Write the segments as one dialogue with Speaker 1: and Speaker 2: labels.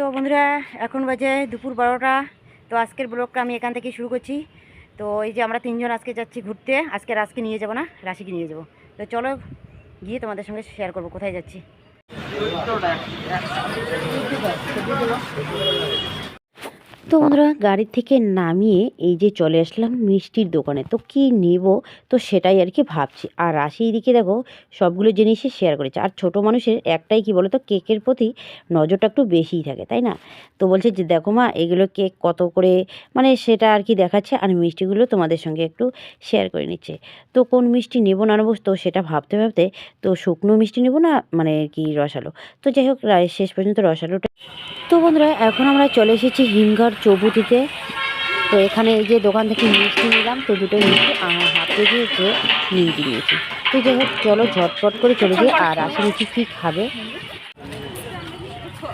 Speaker 1: তো বন্ধুরা, এখন বাজে দুপুর বারোটা। তো আজকের ব্লগটা আমি এখান থেকে শুরু করছি। তো এই যে আমরা তিনজন আজকে যাচ্ছি ঘুরতে, আজকে রাজকে নিয়ে যাব না, রাশিকে নিয়ে যাব। তো চলো গিয়ে তোমাদের সঙ্গে শেয়ার করব, কোথায় যাচ্ছি। তো বন্ধুরা, গাড়ি থেকে নামিয়ে এই যে চলে আসলাম মিষ্টির দোকানে। তো কি নেব? তো সেটাই আর কি ভাবছি। আর রাশি এদিকে দেখো, সবগুলো জিনিসই শেয়ার করেছে। আর ছোট মানুষের একটাই কি বলো তো কেকের প্রতি নজরটা একটু বেশিই থাকে, তাই না? তো বলছে যে, দেখো মা, এগুলো কেক কত করে? মানে সেটা আর কি দেখাচ্ছে। আর মিষ্টিগুলো তোমাদের সঙ্গে একটু শেয়ার করে নিচ্ছে। তো কোন মিষ্টি নেব না নেব, তো সেটা ভাবতে ভাবতে তো শুকনো মিষ্টি নেব না মানে কি রসালো? তো যাই হোক শেষ পর্যন্ত রসালোটা তো বন্ধুরা, এখন আমরা চলে এসেছি হিমঘর চৌবুতিতে তো এখানে এই যে দোকান থেকে মিষ্টি নিলাম, তো দুটো মিষ্টি হাতে দিয়েছে নিমকি নিয়েছি। তো যাই হোক, চলো ঝটপট করে চলে যাই, আর আশা নিচ্ছি কী খাবে? তো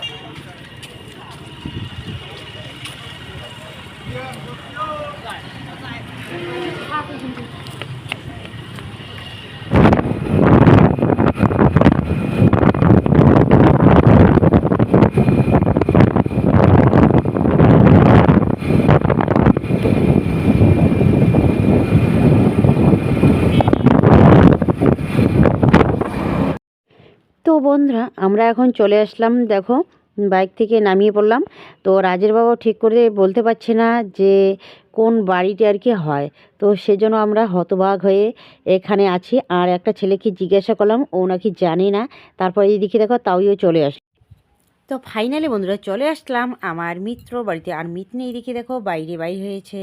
Speaker 1: বন্ধুরা, আমরা এখন চলে আসলাম, দেখো, বাইক থেকে নামিয়ে পড়লাম। তো রাজের বাবা ঠিক করে বলতে পারছে না যে কোন বাড়িটি আর কি হয়। তো সেজন্য আমরা হতবাক হয়ে এখানে আছি। আর একটা ছেলেকে জিজ্ঞাসা করলাম, ও নাকি জানে না। তারপর এইদিকে দেখো তাওইও চলে আসে। তো ফাইনালি বন্ধুরা, চলে আসলাম আমার মিত্র বাড়িতে। আর মিতনি এইদিকে দেখো, বাইরে বাইরে হয়েছে।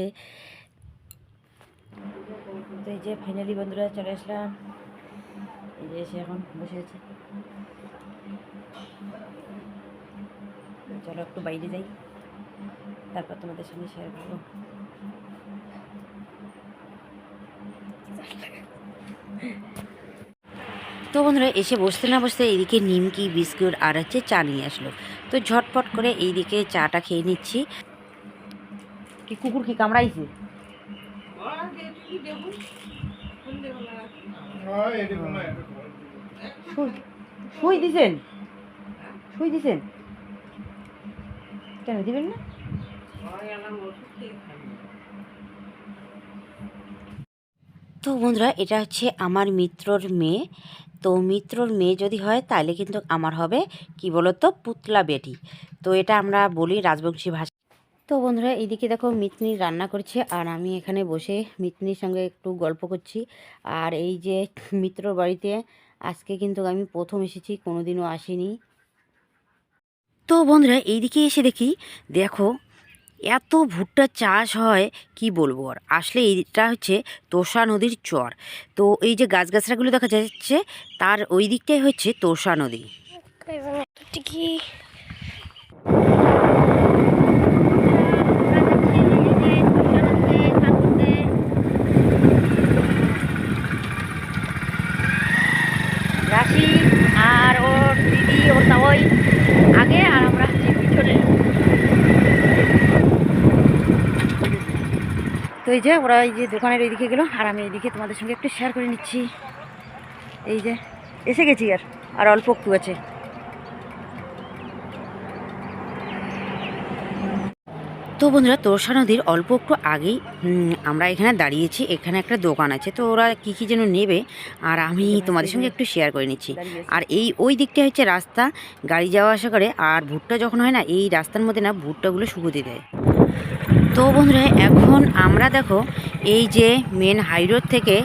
Speaker 1: তো এই যে ফাইনালি বন্ধুরা চলে আসলাম। এই যে এখন বসে আছে। চলো একটু বাইরে যাই। তারপর তোমাদের সঙ্গে শেয়ার করব। তো বন্ধুরা, এসে বসতে না বসতে এইদিকে নিমকি, বিস্কুট আর হচ্ছে চা নিয়ে আসলো। তো ঝটপট করে এইদিকে চাটা খেয়ে নিচ্ছি। কি কুকুর কি কামড়াইছে? সুই দিছেন? সুই দিছেন? কেন দিবেন না? তো বন্ধুরা এটা হচ্ছে আমার মিত্রর মেয়ে। তো মিত্রর মেয়ে যদি হয় তাহলে কিন্তু আমার হবে কি বলতো পুতলা বেটি। তো এটা আমরা বলি রাজবংশী ভাষা। তো বন্ধুরা এইদিকে দেখো মিতনি রান্না করছে আর আমি এখানে বসে মিতনির সঙ্গে একটু গল্প করছি। আর এই যে মিত্রর বাড়িতে আজকে কিন্তু আমি প্রথম এসেছি কোনোদিনও আসিনি। তো বন্ধুরা, এইদিকে এসে দেখি, দেখো, এত ভুট্টা চাষ হয়, কি বলব আর? আসলে এইটা হচ্ছে তোষা নদীর চর। তো এই যে গাছগাছড়াগুলো দেখা যাচ্ছে, তার ওই দিকটাই হচ্ছে তোষা নদী
Speaker 2: কি
Speaker 1: রাশি আর ওর দিদি ওর তাওই আগে আর আমরা হচ্ছে পিছনে এই যে ওরা এই যে দোকানের এইদিকে গেলো আর আমি এইদিকে তোমাদের সঙ্গে একটু শেয়ার করে নিচ্ছি। এই যে এসে গেছি আর আর অল্প একটু আছে। তো বন্ধুরা তোরসা নদীর অল্প একটু আগেই আমরা এখানে দাঁড়িয়েছি এখানে একটা দোকান আছে। তো ওরা কী কী যেন নেবে আর আমি তোমাদের সঙ্গে একটু শেয়ার করে নিচ্ছি। আর এই ওই দিকটা হচ্ছে রাস্তা গাড়ি যাওয়া আসা করে আর ভুট্টা যখন হয় না এই রাস্তার মধ্যে না ভুট্টাগুলো শুকোতে দেয়। তো বন্ধুরা এখন আমরা দেখো এই যে মেন হাইরোড থেকে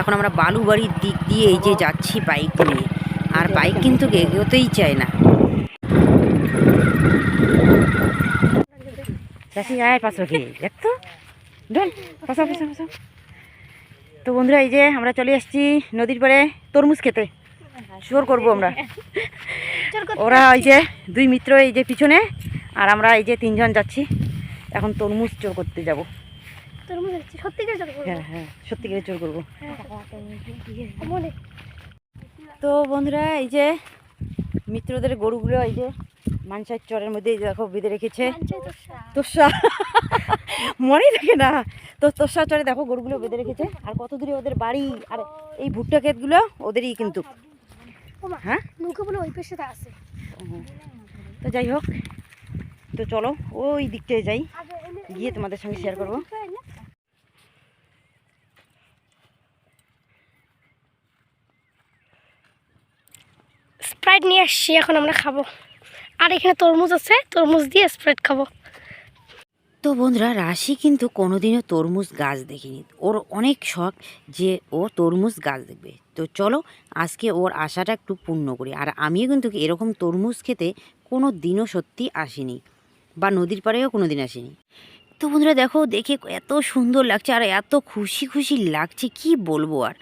Speaker 1: এখন আমরা বালুবাড়ির দিক দিয়ে এই যে যাচ্ছি বাইক নিয়ে। আর বাইক কিন্তু এগোতেই চায় না। দেখতো তো। বন্ধুরা এই যে আমরা চলে আসছি নদীর পাড়ে তরমুজ খেতে। জোর করব আমরা। ওরা এই যে দুই মিত্র এই যে পিছনে আর আমরা এই যে তিনজন যাচ্ছি। এখন তরমুজ চোর করতে যাব।
Speaker 2: হচ্ছে সত্যিকার জল
Speaker 1: হ্যাঁ হ্যাঁ সত্যিকারে চোর করব। তো বন্ধুরা এই যে মিত্রদের গরুগুলো এই যে মানসার চরের মধ্যে দেখো বেঁধে রেখেছে। তোষা। মনে থাকে না। তো তোষা চরে দেখো গরুগুলো বেঁধে রেখেছে। আর কত দূরে ওদের বাড়ি আর এই ভুট্টা ক্ষেতগুলো ওদেরই কিন্তু। হ্যাঁ?
Speaker 2: নৌকা বলে ওই আছে।
Speaker 1: তো যাই হোক
Speaker 2: তো চলো ওই দিকটায় যাই। গিয়ে তোমাদের সঙ্গে শেয়ার করব।
Speaker 3: স্প্রাইট নিয়ে আসছি এখন আমরা খাব। আর এখানে তরমুজ আছে তরমুজ দিয়ে স্প্রাইট খাব।
Speaker 2: তো বন্ধুরা রাশি কিন্তু কোনোদিনও তরমুজ গাছ দেখিনি। ওর অনেক শখ যে ও তরমুজ গাছ দেখবে। তো চলো আজকে ওর আশাটা একটু পূর্ণ করি। আর আমিও কিন্তু এরকম তরমুজ খেতে কোনো দিনও সত্যি আসিনি। বা নদীর পাড়েও কোনো দিন আসিনি। তো বন্ধুরা দেখো দেখে এত সুন্দর লাগছে আর এত খুশি খুশি লাগছে কি বলব আর?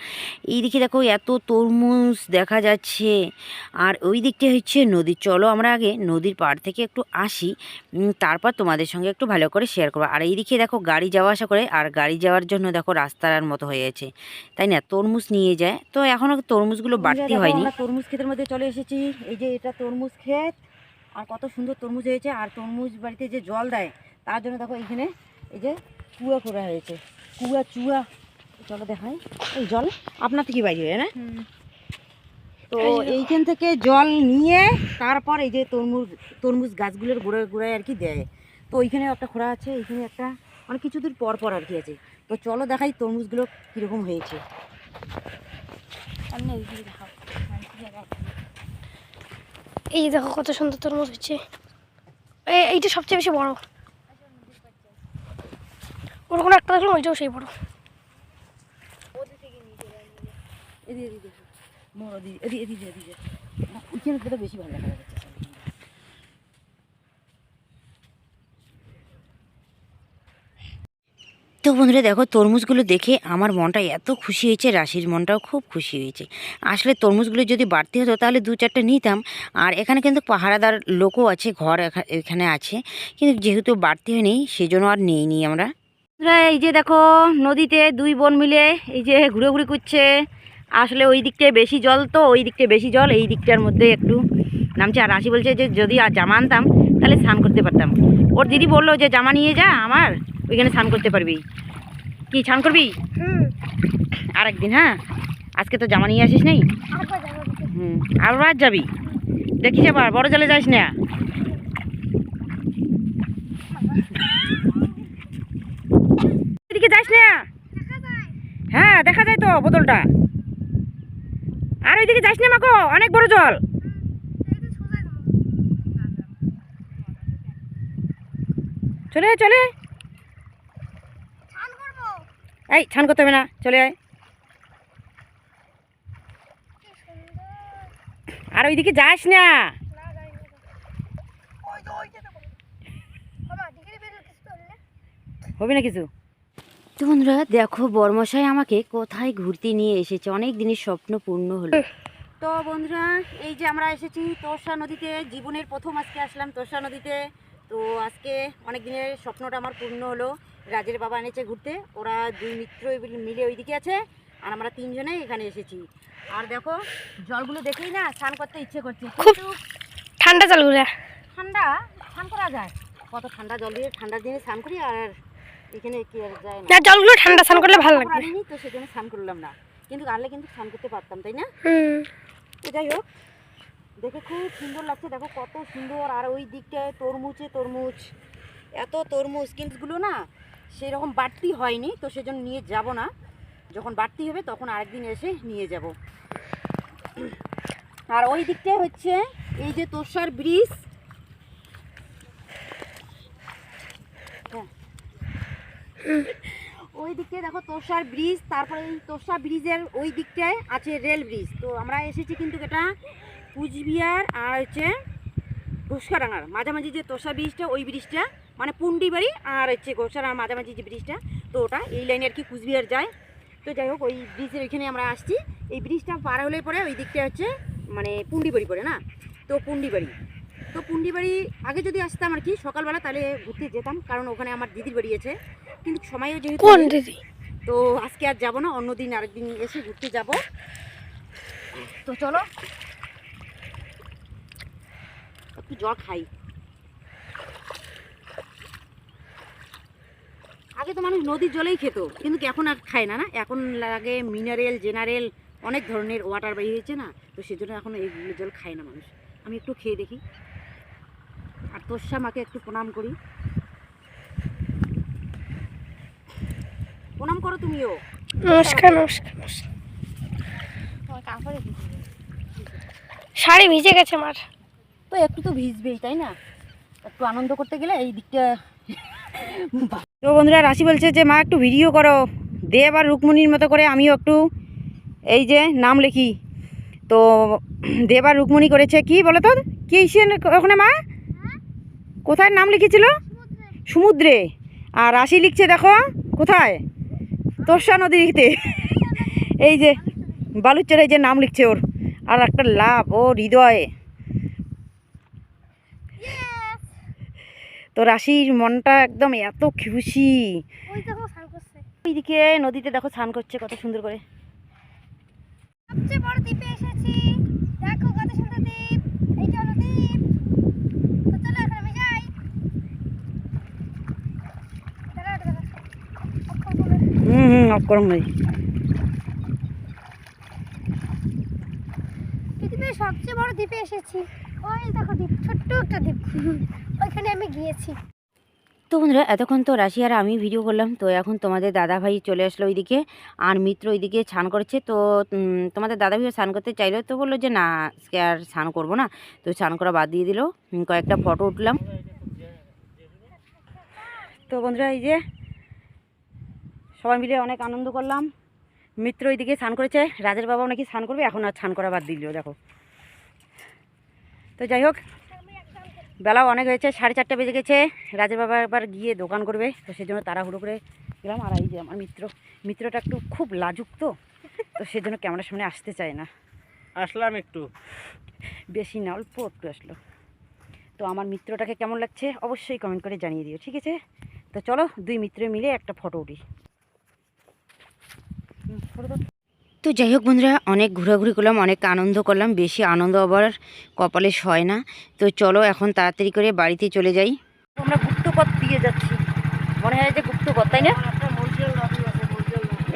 Speaker 2: এই দিকে দেখো এত তরমুজ দেখা যাচ্ছে আর ওই দিকটা হচ্ছে নদী। চলো আমরা আগে নদীর পাড় থেকে একটু আসি তারপর তোমাদের সঙ্গে একটু ভালো করে শেয়ার করব। আর এইদিকে দেখো গাড়ি যাওয়া আসা করে আর গাড়ি যাওয়ার জন্য দেখো রাস্তার মতো হয়ে গেছে। তাই না? তরমুজ নিয়ে যায়। তো এখনও তরমুজগুলো বাড়তি হয়নি। তরমুজ ক্ষেতের মধ্যে চলে এসেছি। এই যে এটা তরমুজ ক্ষেত। আর কত সুন্দর তরমুজ হয়েছে। আর তরমুজ বাড়িতে যে জল দেয় তার জন্য দেখো এইখানে এই যে কুয়া করা হয়েছে। কুয়া চুয়া। চলো দেখাই। এই জল আপনার থেকে বাইরে হয় না? তো এইখান থেকে জল নিয়ে তারপর এই যে তরমুজ তরমুজ গাছগুলোর গোড়ায় গোড়ায় আর কি দেয়। তো ওইখানে একটা খোড়া আছে এইখানে একটা মানে কিছু দূর পর পর আর কি আছে। তো চলো দেখাই তরমুজগুলো কীরকম হয়েছে।
Speaker 3: এই দেখো কত সুন্দর তরমুজ হচ্ছে এই- এইটা সবচেয়ে বেশি বড় ওরকম একটা দেখলাম ওইটাও সেই বড়
Speaker 2: এদিকে এদিকে এদিকে এদিকে বেশি ভালো দেখা যাচ্ছে তো বন্ধুরা দেখো, তরমুজগুলো দেখে আমার মনটা এত খুশি হয়েছে, রাশির মনটাও খুব খুশি হয়েছে। আসলে তরমুজগুলো যদি বাড়তি হতো তাহলে দু চারটে নিতাম। আর এখানে কিন্তু পাহারাদার লোকও আছে, ঘর এখা- এখানে আছে। কিন্তু যেহেতু বাড়তি হয়নি, সেজন্য আর নেইনি আমরা। এই যে দেখো, নদীতে দুই বোন মিলে এই যে ঘুরে ঘুরে করছে। আসলে ওই দিকটায় বেশি জল তো, ওই দিকটায় বেশি জল, এই দিকটার মধ্যে একটু নামছে। আর রাশি বলছে যে, যদি আর জামা আনতাম, তাহলে স্নান করতে পারতাম। ওর দিদি বলল যে, জামা নিয়ে যা আমার। ওইখানে স্নান করতে পারবি। কি স্নান করবি? আর একদিন হ্যাঁ? আজকে তো জামা নিয়ে আসিস নাই?
Speaker 3: আবার যাব
Speaker 2: হুম আবার যাবি? দেখিস আবার বড় জলে যাস না। এদিকে যাস না? হ্যাঁ দেখা যায় তো বোতলটা। আর ওইদিকে যাস না মাকো অনেক বড় জল। চলে চলে। এই ছান করতে হবে না, চলে আয়। আর ওইদিকে যাস না। হবে না কিছু? তো বন্ধুরা, দেখো, বর্মশাই আমাকে কোথায় ঘুরতে নিয়ে এসেছে? অনেক দিনের স্বপ্ন পূর্ণ হলো। তো বন্ধুরা, এই যে আমরা এসেছি তোরসা নদীতে, জীবনের প্রথম আজকে আসলাম তোরসা নদীতে। তো আজকে অনেক দিনের স্বপ্নটা আমার পূর্ণ হলো। রাজের বাবা এনেছে ঘুরতে। ওরা দুই মিত্র মিলে ওইদিকে আছে আর আমরা তিনজনে এখানে এসেছি। আর দেখো জলগুলো দেখেই না স্নান করতে ইচ্ছে করছে কিন্তু
Speaker 3: ঠান্ডা জল ঘুরে
Speaker 2: ঠান্ডা? স্নান করা যায়? কত ঠান্ডা জল দিয়ে ঠান্ডার দিনে স্নান করি আর এখানে কি আর যায় না।
Speaker 3: জলগুলো ঠান্ডা স্নান করলে ভালো
Speaker 2: আনিনি তো সেজন্য স্নান করলাম না। কিন্তু আনলে কিন্তু স্নান করতে পারতাম তাই না?
Speaker 3: হুম।
Speaker 2: যাই হোক দেখে খুব সুন্দর লাগছে দেখো কত সুন্দর। আর ওই দিকটায় তরমুজে তরমুজ এত তরমুজ। কিন্তুগুলো না সেরকম বাড়তি হয়নি, তো সেজন্য নিয়ে যাব না। যখন বাড়তি হবে তখন আরেকদিন এসে নিয়ে যাব। আর ওই দিকটায় হচ্ছে এই যে তোষার ব্রিজ। হ্যাঁ। ওই দিকটায় দেখো তোষার ব্রিজ, তারপরে এই তোষা ব্রিজের ওই দিকটায় আছে রেল ব্রিজ। তো আমরা এসেছি কিন্তু এটা কুচবিহার আর হচ্ছে ঘুসকাডাঙ্গার মাঝামাঝি যে তোষা ব্রিজটা, ওই ব্রিজটা মানে পুন্ডি বাড়ি আর হচ্ছে ঘোষার মাঝামাঝি যে ব্রিজটা তো ওটা এই লাইনে আর কি কুচবিহার যায়। তো যাই হোক ওই ব্রিজের ওইখানে আমরা আসছি। এই ব্রিজটা পার হলে পরে ওই দিকটা হচ্ছে মানে পুন্ডি বাড়ি পড়ে না? তো পুন্ডি বাড়ি। তো পুন্ডি বাড়ি আগে যদি আসতাম আর কি সকালবেলা তাহলে ঘুরতে যেতাম কারণ ওখানে আমার দিদির বাড়ি আছে। কিন্তু সময়ও যেহেতু তো আজকে আর যাব না অন্যদিন আরেকদিন এসে ঘুরতে যাব। তো চলো একটু জল খাই। আগে তো মানুষ নদীর জলেই খেত কিন্তু এখন আর খায় না না? এখন লাগে মিনারেল জেনারেল অনেক ধরনের ওয়াটার বেরিয়ে হয়েছে না তো সেজন্য এখন এইগুলো জল খায় না মানুষ। আমি একটু খেয়ে দেখি। আর
Speaker 1: তোষা মাকে একটু প্রণাম করি। প্রণাম করো তুমিও।
Speaker 3: নমস্কার নমস্কার নমস্কার। শাড়ি ভিজে গেছে আমার
Speaker 1: তো একটু তো ভিজবেই তাই না? একটু আনন্দ করতে গেলে এই দিকটা তো বন্ধুরা, রাশি বলছে যে, মা, একটু ভিডিও করো। দেব আর রুকমণির মতো করে আমিও একটু এই যে নাম লিখি। তো দেব আর রুকমণি করেছে কি বলো তো কি ওখানে, মা? কোথায় নাম লিখেছিল? সমুদ্রে। আর রাশি লিখছে, দেখো, কোথায়? তোরসা নদীতে এই যে, বালুচরে যে নাম লিখছে ওর। আর একটা লাভ, ও হৃদয়ে। তো রাশির মনটা একদম এত খুশি।
Speaker 3: ওই দেখো স্নান
Speaker 1: এইদিকে নদীতে দেখো স্নান করছে কত সুন্দর করে। হুম হুম অফ করুন ভাই
Speaker 3: পৃথিবীর সবচেয়ে বড় দ্বীপে এসেছি। ওই দেখো দ্বীপ ছোট্ট একটা দ্বীপ। ওইখানে আমি গিয়েছি।
Speaker 1: তো বন্ধুরা, এতক্ষণ তো রাশি আর আমি ভিডিও করলাম, তো এখন তোমাদের দাদা ভাই চলে আসলো ওইদিকে, আর মিত্র ওইদিকে স্নান করছে, তো তোমাদের দাদা ভাইও স্নান করতে চাইলো, তো বলল যে না, আজকে আর স্নান করব না, তো স্নান করা বাদ দিয়ে দিল কয়েকটা ফটো উঠলাম। তো বন্ধুরা, এই যে সবাই মিলে অনেক আনন্দ করলাম, মিত্র ওইদিকে স্নান করেছে, রাজের বাবাও নাকি স্নান করবে, এখন আর স্নান করা বাদ দিল, দেখো। তো যাই হোক বেলাও অনেক হয়েছে সাড়ে চারটে বেজে গেছে। রাজের বাবা একবার গিয়ে দোকান করবে তো সেই জন্য তাড়াহুড়ো করে গেলাম। আর এই যে আমার মিত্র মিত্রটা একটু খুব লাজুক তো তো সেজন্য ক্যামেরার সামনে আসতে চায় না।
Speaker 4: আসলাম একটু।
Speaker 1: বেশি না অল্প একটু আসলো। তো আমার মিত্রটাকে কেমন লাগছে অবশ্যই কমেন্ট করে জানিয়ে দিও ঠিক আছে? তো চলো দুই মিত্র মিলে একটা ফটো উঠি। তো যাই হোক বন্ধুরা অনেক ঘোরাঘুরি করলাম অনেক আনন্দ করলাম। বেশি আনন্দ আবার কপালে সয় না। তো চলো এখন তাড়াতাড়ি করে বাড়িতে চলে যাই। আমরা গুপ্তপথ দিয়ে যাচ্ছি। মনে হয় যে গুপ্তপথ তাই না?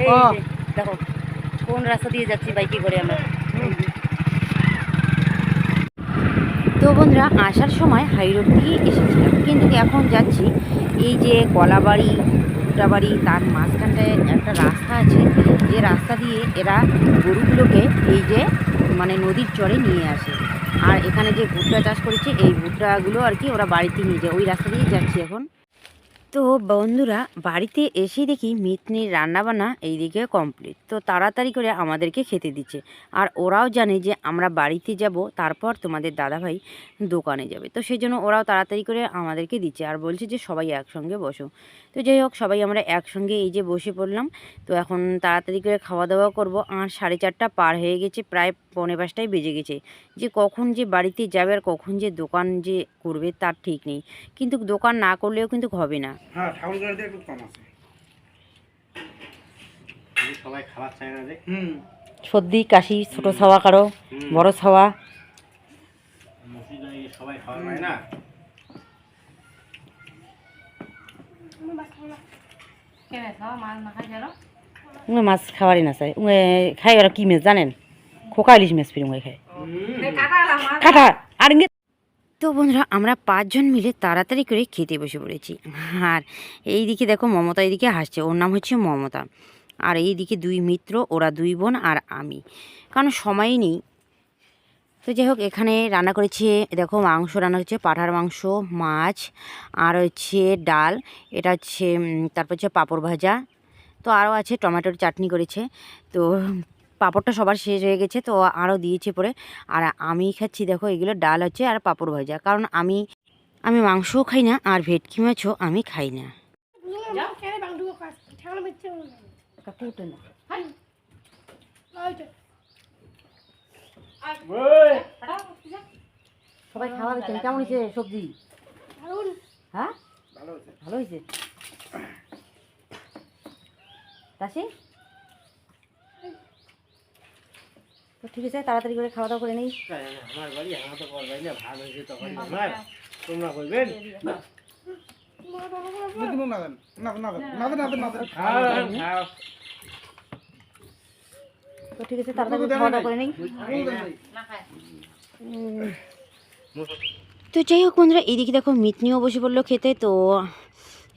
Speaker 1: এই দেখো কোন রাস্তা দিয়ে যাচ্ছি বাইকে করে আমরা। তো বন্ধুরা আসার সময় হাই রোড দিয়ে এসেছিলাম। কিন্তু এখন যাচ্ছি এই যে কলাবাড়ি ভুট্টাবাড়ি তার মাঝখানটায় একটা রাস্তা আছে। যে রাস্তা দিয়ে এরা গরুগুলোকে এই যে মানে নদীর চরে নিয়ে আসে। আর এখানে যে ভুট্টা চাষ করেছে, এই ভুট্টাগুলো আর কি ওরা বাড়িতে নিয়ে যায়। ওই রাস্তা দিয়েই যাচ্ছি এখন। তো বন্ধুরা, বাড়িতে এসেই দেখি মিতনির রান্নাবান্না এইদিকে কমপ্লিট তো তাড়াতাড়ি করে আমাদেরকে খেতে দিচ্ছে। আর ওরাও জানে যে আমরা বাড়িতে যাব, তারপর তোমাদের দাদাভাই দোকানে যাবে। তো সেই জন্য ওরাও তাড়াতাড়ি করে আমাদেরকে দিচ্ছে আর বলছে যে সবাই একসঙ্গে বসো। তো যাই হোক, সবাই আমরা একসঙ্গে এই যে বসে পড়লাম। তো এখন তাড়াতাড়ি করে খাওয়া দাওয়া করব। আর সাড়ে চারটা পার হয়ে গেছে, প্রায় পৌনে পাঁচটায় বেজে গেছে। যে কখন যে বাড়িতে যাবে আর কখন যে দোকান যে করবে তার ঠিক নেই। কিন্তু দোকান না করলেও কিন্তু হবে না।
Speaker 4: হ্যাঁ একটু কম আছে। সবাই খাবার চায় না দেখ হুম।
Speaker 1: সর্দি কাশি ছোট ছাওয়া কারও বড় ছাওয়া।
Speaker 4: সবাই খাওয়া পায় না।
Speaker 1: উঙে মাছ খাওয়ারই না চাই। উঙে খাই ওরা কি মাছ জানেন? খোকা ইলিশ মাছ ফিরে উঙে খায় কাটা আর তো বন্ধুরা, আমরা পাঁচজন মিলে তাড়াতাড়ি করে খেতে বসে পড়েছি। আর এই দিকে দেখো মমতা এইদিকে হাসছে, ওর নাম হচ্ছে মমতা। আর এই দিকে দুই মিত্র, ওরা দুই বোন আর আমি। কারণ সময় নেই। তো যাই হোক, এখানে রান্না করেছে, দেখো মাংস রান্না হচ্ছে, পাঠার মাংস, মাছ, আর হচ্ছে ডাল, এটা হচ্ছে তারপর হচ্ছে পাঁপড় ভাজা। তো আরও আছে, টমেটোর চাটনি করেছে। তো পাঁপড়টা সবার শেষ হয়ে গেছে, তো আরও দিয়েছে পরে। আর আমি খাচ্ছি দেখো, এগুলো ডাল হচ্ছে আর পাঁপড় ভাজা। কারণ আমি আমি মাংসও খাই না আর ভেটকি মাছও আমি খাই না। সবাই খাওয়া কেমন হয়েছে সবজি? হ্যাঁ?
Speaker 4: ভালো
Speaker 1: হয়েছে। তাসি তো ঠিক আছে তাড়াতাড়ি করে খাওয়া দাওয়া করে নিই।
Speaker 4: আমার বাড়ি আমার তো করবাই না ভাগ হয়েছে তখন আমার তোমরা করবেন।
Speaker 1: তো ঠিক আছে তাড়াতাড়ি করে খাওয়া দাওয়া করে নিই।
Speaker 2: তো যাই হোক বন্ধুরা এদিকে দেখো মিতনিও বসে পড়ল খেতে তো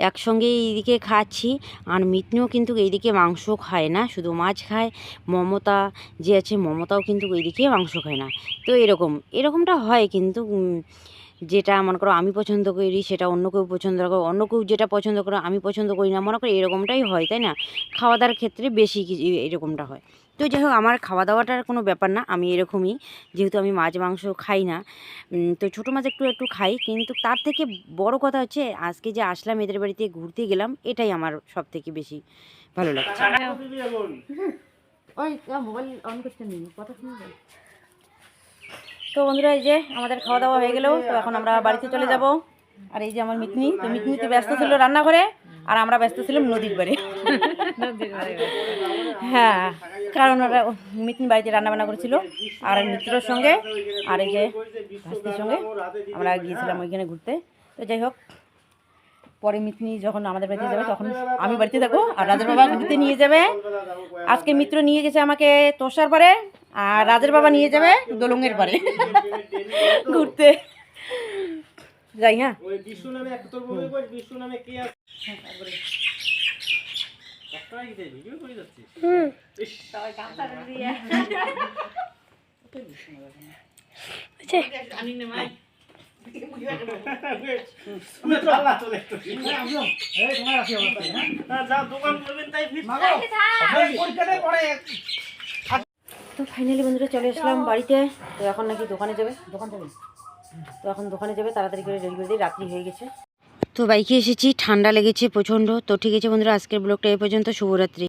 Speaker 2: একসঙ্গে এইদিকে খাচ্ছি। আর মিতনিও কিন্তু এইদিকে মাংস খায় না, শুধু মাছ খায়। মমতা যে আছে, মমতাও কিন্তু এইদিকে মাংস খায় না। তো এরকম, এরকমটা হয় কিন্তু যেটা মনে করো আমি পছন্দ করি, সেটা অন্য কেউ পছন্দ করে, অন্য কেউ যেটা পছন্দ করে আমি পছন্দ করি না। মনে করো এরকমটাই হয়, তাই না? খাওয়া দাওয়ার ক্ষেত্রে বেশি কিছু এরকমটা হয়। তো যাই হোক আমার খাওয়া দাওয়াটার কোনো ব্যাপার না আমি এরকমই। যেহেতু আমি মাছ মাংস খাই না তো ছোটো মাছ একটু একটু খাই কিন্তু তার থেকে বড় কথা হচ্ছে আজকে যে আসলাম এদের বাড়িতে ঘুরতে গেলাম এটাই আমার সব থেকে বেশি ভালো লাগছে। ওই মোবাইল অন করতে নেই কথা শুনবে তো বন্ধুরা এই যে আমাদের খাওয়া দাওয়া হয়ে গেলেও তো এখন আমরা বাড়িতে চলে যাব। আর এই যে আমার মিতনি তো মিতনি তো ব্যস্ত ছিল রান্নাঘরে আর আমরা ব্যস্ত ছিলাম নদীর বাড়ি। হ্যাঁ কারণ ওরা মিতনি বাড়িতে রান্না বান্না করেছিল আর মিত্রর সঙ্গে আর এই যে ভাস্তির সঙ্গে আমরা গিয়েছিলাম ওইখানে ঘুরতে। তো যাই হোক পরে মিতনি যখন আমাদের বাড়িতে যাবে তখন আমি বাড়িতে থাকব আর রাজের বাবা ঘুরতে নিয়ে যাবে। আজকে মিত্র নিয়ে গেছে আমাকে তোষার পারে আর রাজের বাবা নিয়ে যাবে দোলঙ্গের পারে। ঘুরতে। যাই হ্যাঁ।
Speaker 4: ওই বিষ্ণু নামে একটা তোর বউকে কই বিষ্ণু নামে কে আছে? কতটা কি ভিডিও করে যাচ্ছিস। হুম।
Speaker 2: তো ফাইনালি বন্ধুরা চলে আসলাম বাড়িতে। তো এখন নাকি দোকানে যাবে? দোকান যাবে। তো এখন দোকানে যাবে, তাড়াতাড়ি করে রেডি করে দিই, রাত্রি হয়ে গেছে। তো বাইকে এসেছি, ঠান্ডা লেগেছে প্রচণ্ড। তো ঠিক আছে বন্ধুরা, আজকের ব্লগটা এ পর্যন্ত, শুভরাত্রি।